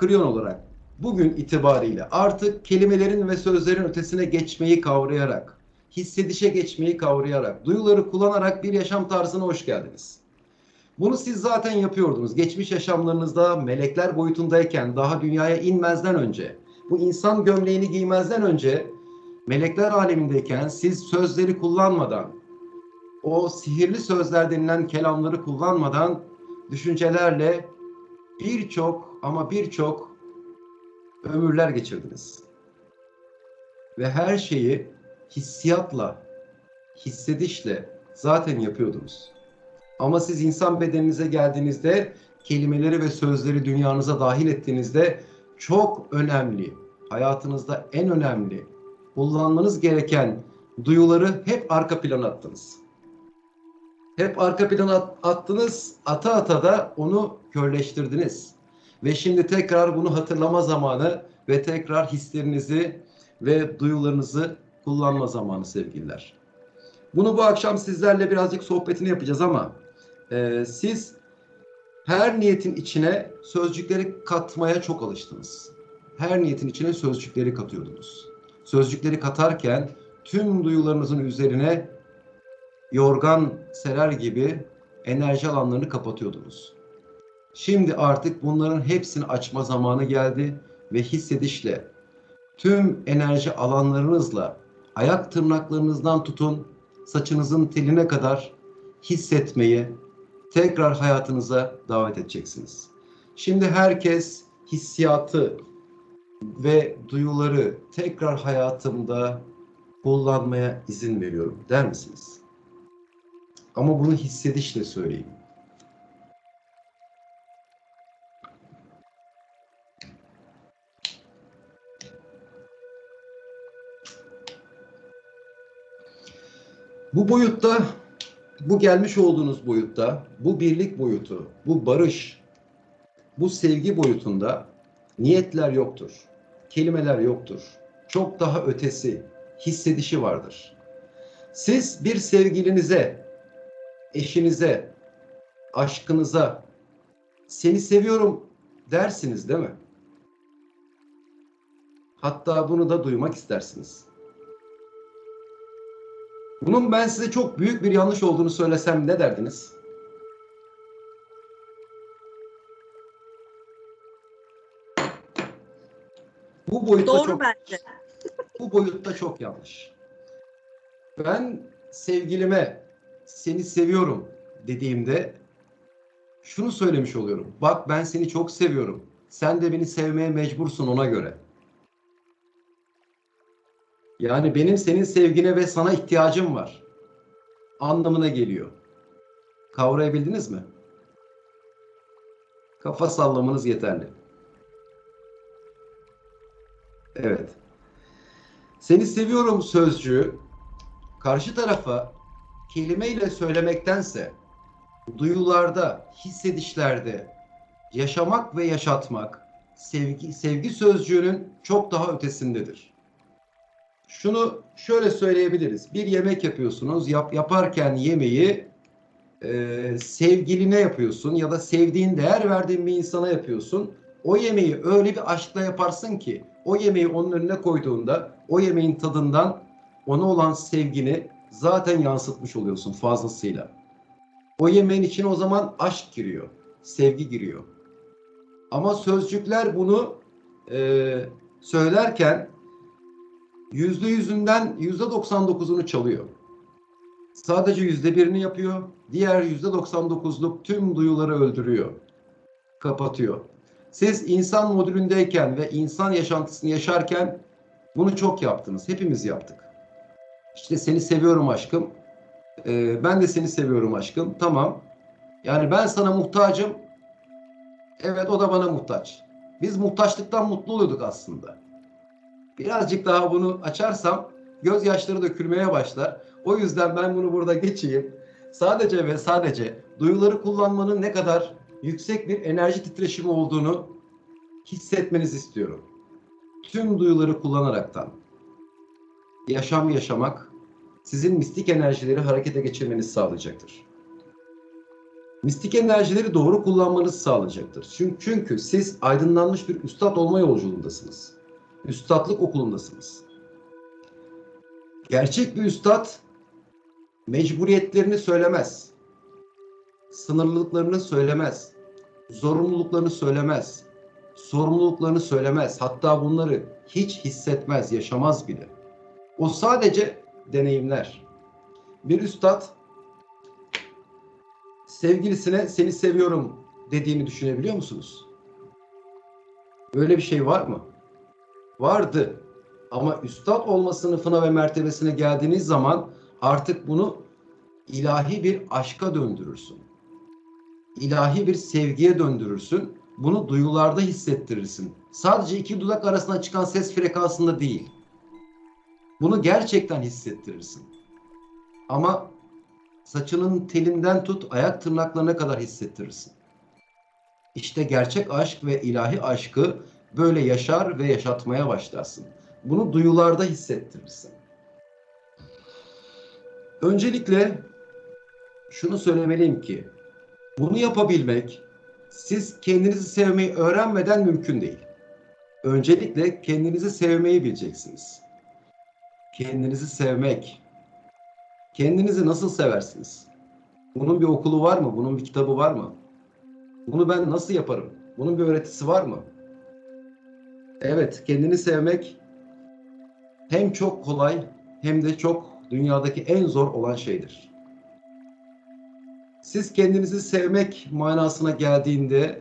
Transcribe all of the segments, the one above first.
Kriyon olarak bugün itibariyle artık kelimelerin ve sözlerin ötesine geçmeyi kavrayarak, hissedişe geçmeyi kavrayarak, duyuları kullanarak bir yaşam tarzına hoş geldiniz. Bunu siz zaten yapıyordunuz. Geçmiş yaşamlarınızda melekler boyutundayken, daha dünyaya inmezden önce, bu insan gömleğini giymezden önce, melekler alemindeyken siz sözleri kullanmadan, o sihirli sözler denilen kelamları kullanmadan düşüncelerle birçok ama birçok ömürler geçirdiniz. Ve her şeyi hissiyatla, hissedişle zaten yapıyordunuz. Ama siz insan bedeninize geldiğinizde kelimeleri ve sözleri dünyanıza dahil ettiğinizde çok önemli, hayatınızda en önemli, kullanmanız gereken duyuları hep arka plana attınız. Hep arka plana attınız, ata ata da onu körleştirdiniz. Ve şimdi tekrar bunu hatırlama zamanı ve tekrar hislerinizi ve duyularınızı kullanma zamanı sevgililer. Bunu bu akşam sizlerle birazcık sohbetini yapacağız ama e, siz her niyetin içine sözcükleri katmaya çok alıştınız. Her niyetin içine sözcükleri katıyordunuz. Sözcükleri katarken tüm duyularınızın üzerine yorgan serer gibi enerji alanlarını kapatıyordunuz. Şimdi artık bunların hepsini açma zamanı geldi ve hissedişle tüm enerji alanlarınızla ayak tırnaklarınızdan tutun saçınızın teline kadar hissetmeyi tekrar hayatınıza davet edeceksiniz. Şimdi herkes hissiyatı ve duyuları tekrar hayatımda kullanmaya izin veriyorum der misiniz? Ama bunu hissedişle söyleyin. Bu boyutta, bu gelmiş olduğunuz boyutta, bu birlik boyutu, bu barış, bu sevgi boyutunda niyetler yoktur. Kelimeler yoktur. Çok daha ötesi, hissedişi vardır. Siz bir sevgilinize, eşinize, aşkınıza seni seviyorum dersiniz değil mi? Hatta bunu da duymak istersiniz. Bunun ben size çok büyük bir yanlış olduğunu söylesem ne derdiniz? Bu boyutta Doğru çok bence. bu boyutta çok yanlış. Ben sevgilime seni seviyorum dediğimde şunu söylemiş oluyorum. Bak ben seni çok seviyorum. Sen de beni sevmeye mecbursun ona göre. Yani benim senin sevgine ve sana ihtiyacım var. Anlamına geliyor. Kavrayabildiniz mi? Kafa sallamanız yeterli. Evet. Seni seviyorum sözcüğü karşı tarafa kelimeyle söylemektense duyularda, hissedişlerde yaşamak ve yaşatmak sevgi sevgi sözcüğünün çok daha ötesindedir. Şunu şöyle söyleyebiliriz. Bir yemek yapıyorsunuz. Yap, yaparken yemeği e, sevgiline yapıyorsun ya da sevdiğin, değer verdiğin bir insana yapıyorsun. O yemeği öyle bir aşkla yaparsın ki o yemeği onun önüne koyduğunda o yemeğin tadından ona olan sevgini zaten yansıtmış oluyorsun fazlasıyla. O yemeğin içine o zaman aşk giriyor, sevgi giriyor. Ama sözcükler bunu e, söylerken yüzde yüzünden yüzde 99'unu çalıyor. Sadece yüzde birini yapıyor. Diğer yüzde 99'luk tüm duyuları öldürüyor. Kapatıyor. Siz insan modülündeyken ve insan yaşantısını yaşarken bunu çok yaptınız. Hepimiz yaptık. İşte seni seviyorum aşkım. Ee, ben de seni seviyorum aşkım. Tamam. Yani ben sana muhtacım. Evet o da bana muhtaç. Biz muhtaçlıktan mutlu oluyorduk aslında. Birazcık daha bunu açarsam gözyaşları dökülmeye başlar. O yüzden ben bunu burada geçeyim. Sadece ve sadece duyuları kullanmanın ne kadar yüksek bir enerji titreşimi olduğunu hissetmenizi istiyorum. Tüm duyuları kullanaraktan yaşam yaşamak sizin mistik enerjileri harekete geçirmenizi sağlayacaktır. Mistik enerjileri doğru kullanmanızı sağlayacaktır. Çünkü, siz aydınlanmış bir üstad olma yolculuğundasınız. Üstadlık okulundasınız. Gerçek bir üstad mecburiyetlerini söylemez. Sınırlılıklarını söylemez. Zorunluluklarını söylemez. Sorumluluklarını söylemez. Hatta bunları hiç hissetmez, yaşamaz bile. O sadece deneyimler. Bir üstad sevgilisine seni seviyorum dediğini düşünebiliyor musunuz? Böyle bir şey var mı? Vardı. Ama üstad olma sınıfına ve mertebesine geldiğiniz zaman artık bunu ilahi bir aşka döndürürsün. İlahi bir sevgiye döndürürsün. Bunu duyularda hissettirirsin. Sadece iki dudak arasında çıkan ses frekansında değil. Bunu gerçekten hissettirirsin. Ama saçının telinden tut ayak tırnaklarına kadar hissettirirsin. İşte gerçek aşk ve ilahi aşkı böyle yaşar ve yaşatmaya başlarsın. Bunu duyularda hissettirirsin. Öncelikle şunu söylemeliyim ki bunu yapabilmek siz kendinizi sevmeyi öğrenmeden mümkün değil. Öncelikle kendinizi sevmeyi bileceksiniz. Kendinizi sevmek. Kendinizi nasıl seversiniz? Bunun bir okulu var mı? Bunun bir kitabı var mı? Bunu ben nasıl yaparım? Bunun bir öğretisi var mı? Evet, kendini sevmek hem çok kolay hem de çok dünyadaki en zor olan şeydir. Siz kendinizi sevmek manasına geldiğinde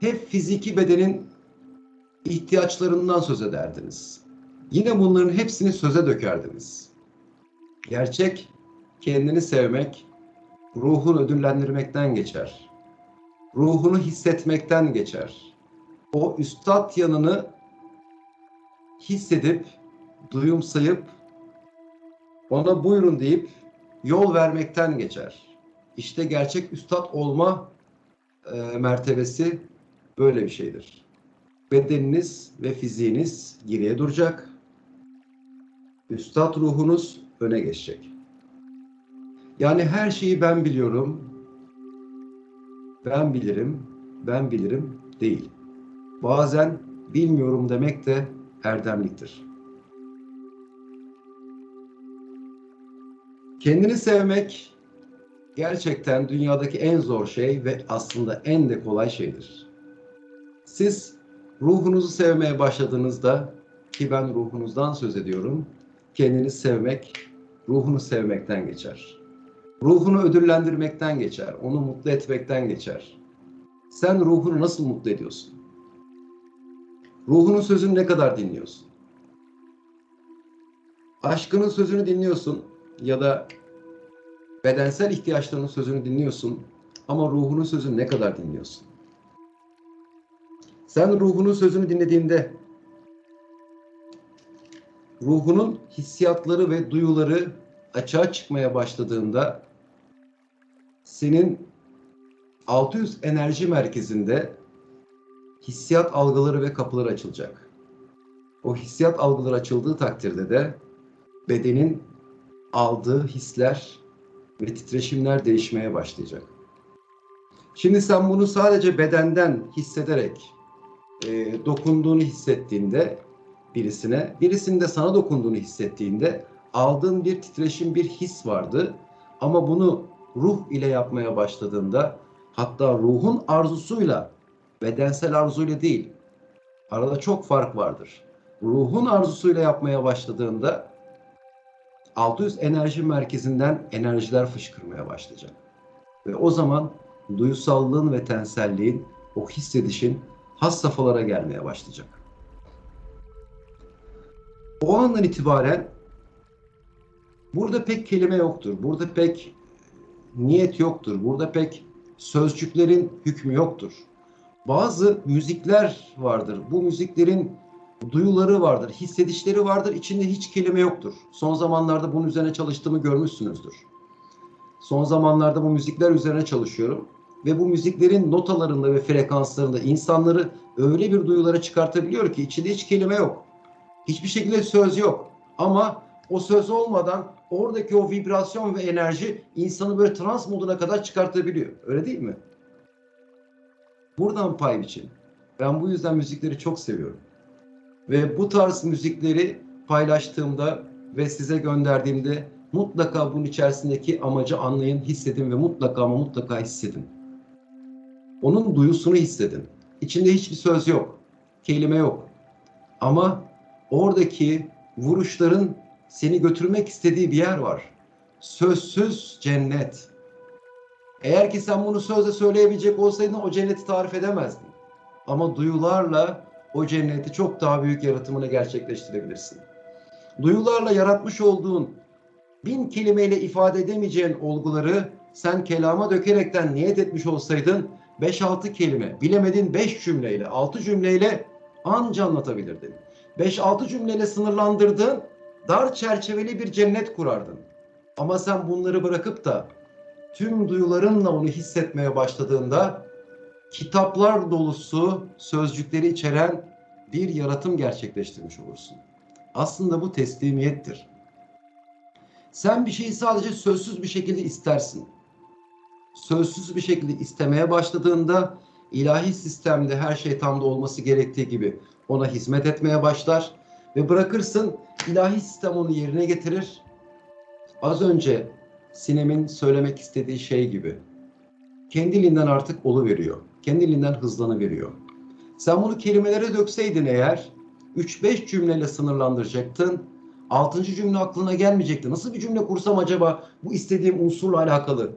hep fiziki bedenin ihtiyaçlarından söz ederdiniz. Yine bunların hepsini söze dökerdiniz. Gerçek kendini sevmek, ruhunu ödüllendirmekten geçer. Ruhunu hissetmekten geçer. O üstad yanını hissedip, duyumsayıp, ona buyurun deyip yol vermekten geçer. İşte gerçek üstad olma e, mertebesi böyle bir şeydir. Bedeniniz ve fiziğiniz geriye duracak. Üstad ruhunuz öne geçecek. Yani her şeyi ben biliyorum, ben bilirim, ben bilirim değil. Bazen bilmiyorum demek de erdemliktir. Kendini sevmek gerçekten dünyadaki en zor şey ve aslında en de kolay şeydir. Siz ruhunuzu sevmeye başladığınızda ki ben ruhunuzdan söz ediyorum. Kendini sevmek, ruhunu sevmekten geçer. Ruhunu ödüllendirmekten geçer. Onu mutlu etmekten geçer. Sen ruhunu nasıl mutlu ediyorsun? Ruhunun sözünü ne kadar dinliyorsun? Aşkının sözünü dinliyorsun ya da bedensel ihtiyaçlarının sözünü dinliyorsun ama ruhunun sözünü ne kadar dinliyorsun? Sen ruhunun sözünü dinlediğinde ruhunun hissiyatları ve duyuları açığa çıkmaya başladığında senin 600 enerji merkezinde hissiyat algıları ve kapıları açılacak. O hissiyat algıları açıldığı takdirde de bedenin aldığı hisler ve titreşimler değişmeye başlayacak. Şimdi sen bunu sadece bedenden hissederek e, dokunduğunu hissettiğinde birisine, birisinin de sana dokunduğunu hissettiğinde aldığın bir titreşim, bir his vardı. Ama bunu ruh ile yapmaya başladığında hatta ruhun arzusuyla bedensel arzuyla değil arada çok fark vardır. Ruhun arzusuyla yapmaya başladığında 600 enerji merkezinden enerjiler fışkırmaya başlayacak. Ve o zaman duyusallığın ve tenselliğin, o hissedişin has safhalara gelmeye başlayacak. O andan itibaren burada pek kelime yoktur. Burada pek niyet yoktur. Burada pek sözcüklerin hükmü yoktur. Bazı müzikler vardır. Bu müziklerin duyuları vardır, hissedişleri vardır. İçinde hiç kelime yoktur. Son zamanlarda bunun üzerine çalıştığımı görmüşsünüzdür. Son zamanlarda bu müzikler üzerine çalışıyorum ve bu müziklerin notalarında ve frekanslarında insanları öyle bir duyulara çıkartabiliyor ki içinde hiç kelime yok. Hiçbir şekilde söz yok. Ama o söz olmadan oradaki o vibrasyon ve enerji insanı böyle trans moduna kadar çıkartabiliyor. Öyle değil mi? Buradan pay biçin. Ben bu yüzden müzikleri çok seviyorum. Ve bu tarz müzikleri paylaştığımda ve size gönderdiğimde mutlaka bunun içerisindeki amacı anlayın, hissedin ve mutlaka ama mutlaka hissedin. Onun duyusunu hissedin. İçinde hiçbir söz yok, kelime yok. Ama oradaki vuruşların seni götürmek istediği bir yer var. Sözsüz cennet. Eğer ki sen bunu sözle söyleyebilecek olsaydın o cenneti tarif edemezdin. Ama duyularla o cenneti çok daha büyük yaratımını gerçekleştirebilirsin. Duyularla yaratmış olduğun bin kelimeyle ifade edemeyeceğin olguları sen kelama dökerekten niyet etmiş olsaydın 5-6 kelime, bilemedin 5 cümleyle, 6 cümleyle anca anlatabilirdin. 5-6 cümleyle sınırlandırdığın dar çerçeveli bir cennet kurardın. Ama sen bunları bırakıp da tüm duyularınla onu hissetmeye başladığında kitaplar dolusu sözcükleri içeren bir yaratım gerçekleştirmiş olursun. Aslında bu teslimiyettir. Sen bir şeyi sadece sözsüz bir şekilde istersin. Sözsüz bir şekilde istemeye başladığında ilahi sistemde her şey tam da olması gerektiği gibi ona hizmet etmeye başlar ve bırakırsın ilahi sistem onu yerine getirir. Az önce Sinem'in söylemek istediği şey gibi kendiliğinden artık olu veriyor. Kendiliğinden hızlanı veriyor. Sen bunu kelimelere dökseydin eğer 3-5 cümleyle sınırlandıracaktın. 6. cümle aklına gelmeyecekti. Nasıl bir cümle kursam acaba bu istediğim unsurla alakalı?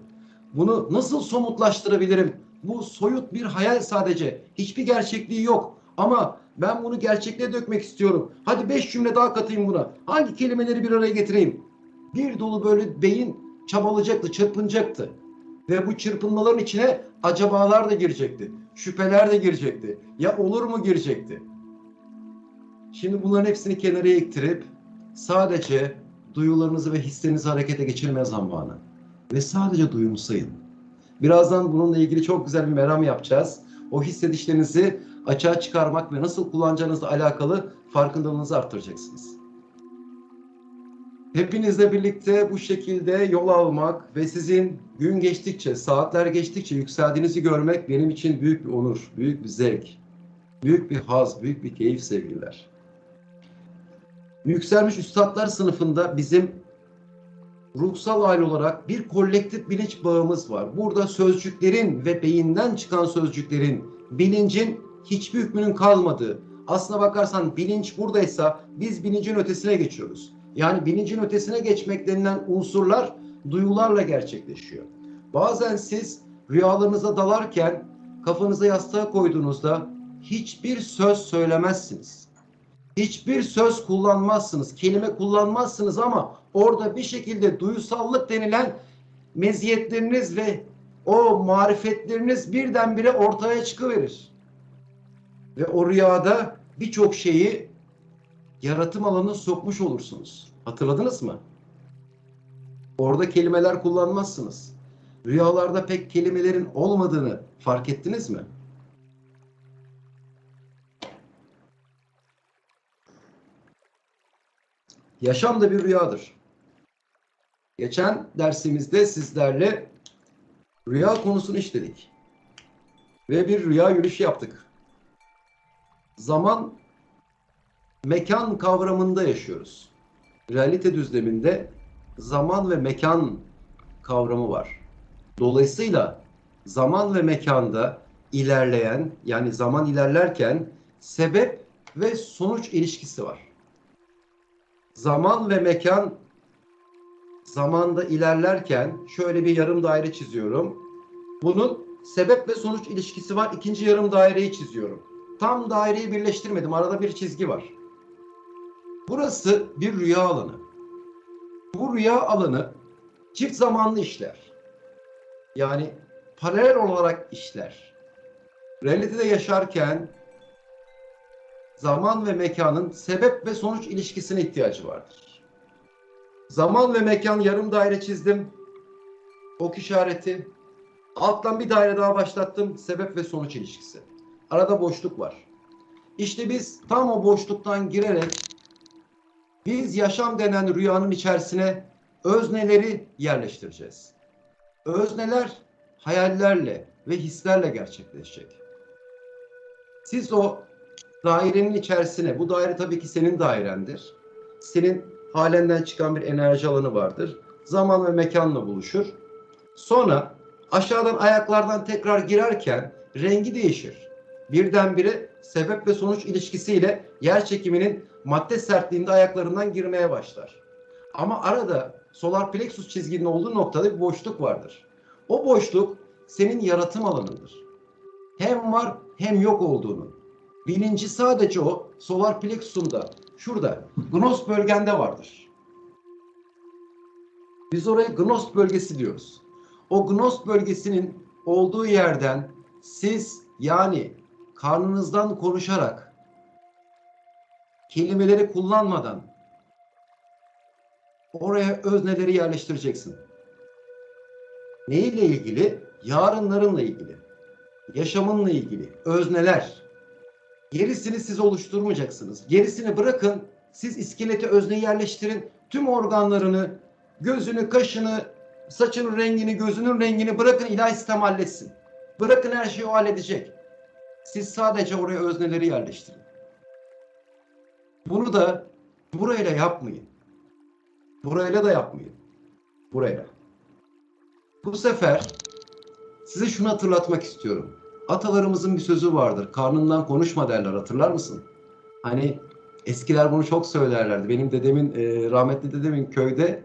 Bunu nasıl somutlaştırabilirim? Bu soyut bir hayal sadece. Hiçbir gerçekliği yok. Ama ben bunu gerçekliğe dökmek istiyorum. Hadi 5 cümle daha katayım buna. Hangi kelimeleri bir araya getireyim? Bir dolu böyle beyin çabalayacaktı, çırpınacaktı. Ve bu çırpınmaların içine acabalar da girecekti. Şüpheler de girecekti. Ya olur mu girecekti? Şimdi bunların hepsini kenara iktirip sadece duyularınızı ve hislerinizi harekete geçirme zamanı. Ve sadece duyunu. Birazdan bununla ilgili çok güzel bir meram yapacağız. O hissedişlerinizi açığa çıkarmak ve nasıl kullanacağınızla alakalı farkındalığınızı arttıracaksınız. Hepinizle birlikte bu şekilde yol almak ve sizin gün geçtikçe, saatler geçtikçe yükseldiğinizi görmek benim için büyük bir onur, büyük bir zevk, büyük bir haz, büyük bir keyif sevgililer. Yükselmiş üstadlar sınıfında bizim ruhsal aile olarak bir kolektif bilinç bağımız var. Burada sözcüklerin ve beyinden çıkan sözcüklerin, bilincin hiçbir hükmünün kalmadığı, aslına bakarsan bilinç buradaysa biz bilincin ötesine geçiyoruz. Yani bilincin ötesine geçmek denilen unsurlar duyularla gerçekleşiyor. Bazen siz rüyalarınıza dalarken kafanıza yastığa koyduğunuzda hiçbir söz söylemezsiniz. Hiçbir söz kullanmazsınız, kelime kullanmazsınız ama orada bir şekilde duyusallık denilen meziyetleriniz ve o marifetleriniz birdenbire ortaya çıkıverir. Ve o rüyada birçok şeyi yaratım alanına sokmuş olursunuz. Hatırladınız mı? Orada kelimeler kullanmazsınız. Rüyalarda pek kelimelerin olmadığını fark ettiniz mi? Yaşam da bir rüyadır. Geçen dersimizde sizlerle rüya konusunu işledik. Ve bir rüya yürüyüşü yaptık. Zaman mekan kavramında yaşıyoruz. Realite düzleminde zaman ve mekan kavramı var. Dolayısıyla zaman ve mekanda ilerleyen yani zaman ilerlerken sebep ve sonuç ilişkisi var. Zaman ve mekan zamanda ilerlerken şöyle bir yarım daire çiziyorum. Bunun sebep ve sonuç ilişkisi var. İkinci yarım daireyi çiziyorum. Tam daireyi birleştirmedim. Arada bir çizgi var. Burası bir rüya alanı. Bu rüya alanı çift zamanlı işler. Yani paralel olarak işler. Realitede yaşarken zaman ve mekanın sebep ve sonuç ilişkisine ihtiyacı vardır. Zaman ve mekan yarım daire çizdim. Ok işareti. Alttan bir daire daha başlattım. Sebep ve sonuç ilişkisi. Arada boşluk var. İşte biz tam o boşluktan girerek Biz yaşam denen rüyanın içerisine özneleri yerleştireceğiz. Özneler hayallerle ve hislerle gerçekleşecek. Siz o dairenin içerisine, bu daire tabii ki senin dairendir. Senin halenden çıkan bir enerji alanı vardır. Zaman ve mekanla buluşur. Sonra aşağıdan ayaklardan tekrar girerken rengi değişir. Birdenbire sebep ve sonuç ilişkisiyle yer çekiminin madde sertliğinde ayaklarından girmeye başlar. Ama arada solar plexus çizginin olduğu noktada bir boşluk vardır. O boşluk senin yaratım alanındır. Hem var hem yok olduğunu. Bilinci sadece o solar plexus'unda, şurada, gnos bölgende vardır. Biz oraya gnos bölgesi diyoruz. O gnos bölgesinin olduğu yerden siz yani karnınızdan konuşarak kelimeleri kullanmadan oraya özneleri yerleştireceksin. Neyle ilgili? Yarınlarınla ilgili. Yaşamınla ilgili. Özneler. Gerisini siz oluşturmayacaksınız. Gerisini bırakın. Siz iskelete özneyi yerleştirin. Tüm organlarını, gözünü, kaşını, saçının rengini, gözünün rengini bırakın ilahi sistem halletsin. Bırakın her şeyi o halledecek. Siz sadece oraya özneleri yerleştirin. Bunu da burayla yapmayın. Burayla da yapmayın. Burayla. Bu sefer size şunu hatırlatmak istiyorum. Atalarımızın bir sözü vardır. Karnından konuşma derler. Hatırlar mısın? Hani eskiler bunu çok söylerlerdi. Benim dedemin, e, rahmetli dedemin köyde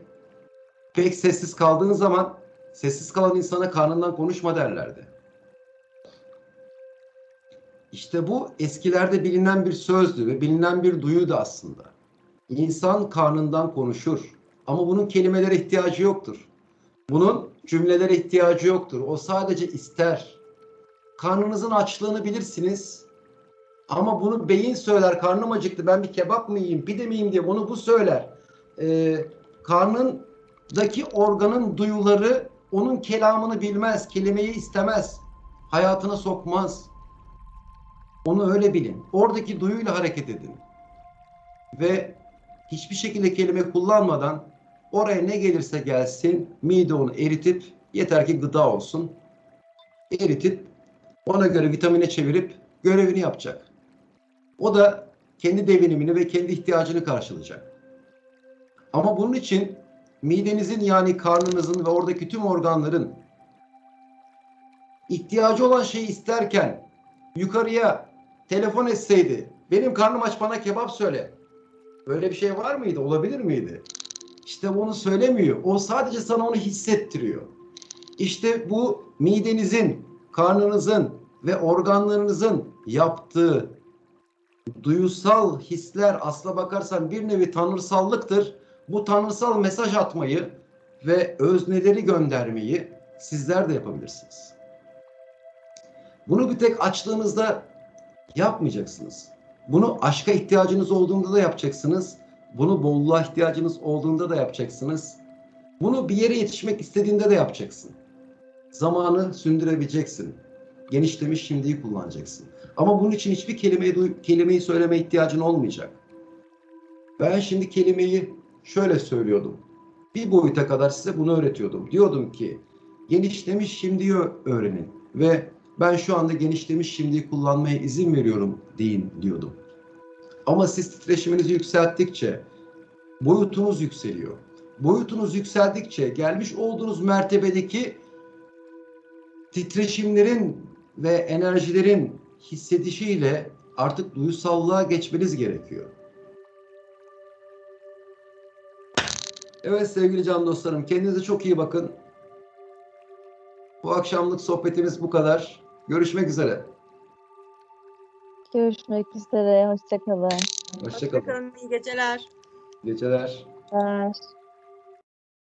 pek sessiz kaldığın zaman sessiz kalan insana karnından konuşma derlerdi. İşte bu eskilerde bilinen bir sözdü ve bilinen bir duyuydu aslında. İnsan karnından konuşur ama bunun kelimelere ihtiyacı yoktur. Bunun cümlelere ihtiyacı yoktur. O sadece ister. Karnınızın açlığını bilirsiniz. Ama bunu beyin söyler. Karnım acıktı. Ben bir kebap mı yiyeyim, pide mi yiyeyim diye bunu bu söyler. Ee, karnındaki organın duyuları onun kelamını bilmez. Kelimeyi istemez. Hayatına sokmaz. Onu öyle bilin. Oradaki duyuyla hareket edin. Ve hiçbir şekilde kelime kullanmadan oraya ne gelirse gelsin mide onu eritip yeter ki gıda olsun. Eritip ona göre vitamine çevirip görevini yapacak. O da kendi devinimini ve kendi ihtiyacını karşılayacak. Ama bunun için midenizin yani karnınızın ve oradaki tüm organların ihtiyacı olan şeyi isterken yukarıya telefon etseydi benim karnım aç bana kebap söyle. Böyle bir şey var mıydı? Olabilir miydi? İşte onu söylemiyor. O sadece sana onu hissettiriyor. İşte bu midenizin, karnınızın ve organlarınızın yaptığı duyusal hisler asla bakarsan bir nevi tanrısallıktır. Bu tanrısal mesaj atmayı ve özneleri göndermeyi sizler de yapabilirsiniz. Bunu bir tek açtığınızda yapmayacaksınız. Bunu aşka ihtiyacınız olduğunda da yapacaksınız. Bunu bolluğa ihtiyacınız olduğunda da yapacaksınız. Bunu bir yere yetişmek istediğinde de yapacaksın. Zamanı sündürebileceksin. Genişlemiş şimdiyi kullanacaksın. Ama bunun için hiçbir kelimeyi, kelimeyi söyleme ihtiyacın olmayacak. Ben şimdi kelimeyi şöyle söylüyordum. Bir boyuta kadar size bunu öğretiyordum. Diyordum ki genişlemiş şimdiyi öğrenin ve ben şu anda genişlemiş şimdiyi kullanmaya izin veriyorum deyin diyordum. Ama siz titreşiminizi yükselttikçe boyutunuz yükseliyor. Boyutunuz yükseldikçe gelmiş olduğunuz mertebedeki titreşimlerin ve enerjilerin hissedişiyle artık duyusallığa geçmeniz gerekiyor. Evet sevgili can dostlarım kendinize çok iyi bakın. Bu akşamlık sohbetimiz bu kadar. Görüşmek üzere. Görüşmek üzere. Hoşçakalın. Hoşçakalın. Hoşçakalın. iyi geceler. Geceler. Bye.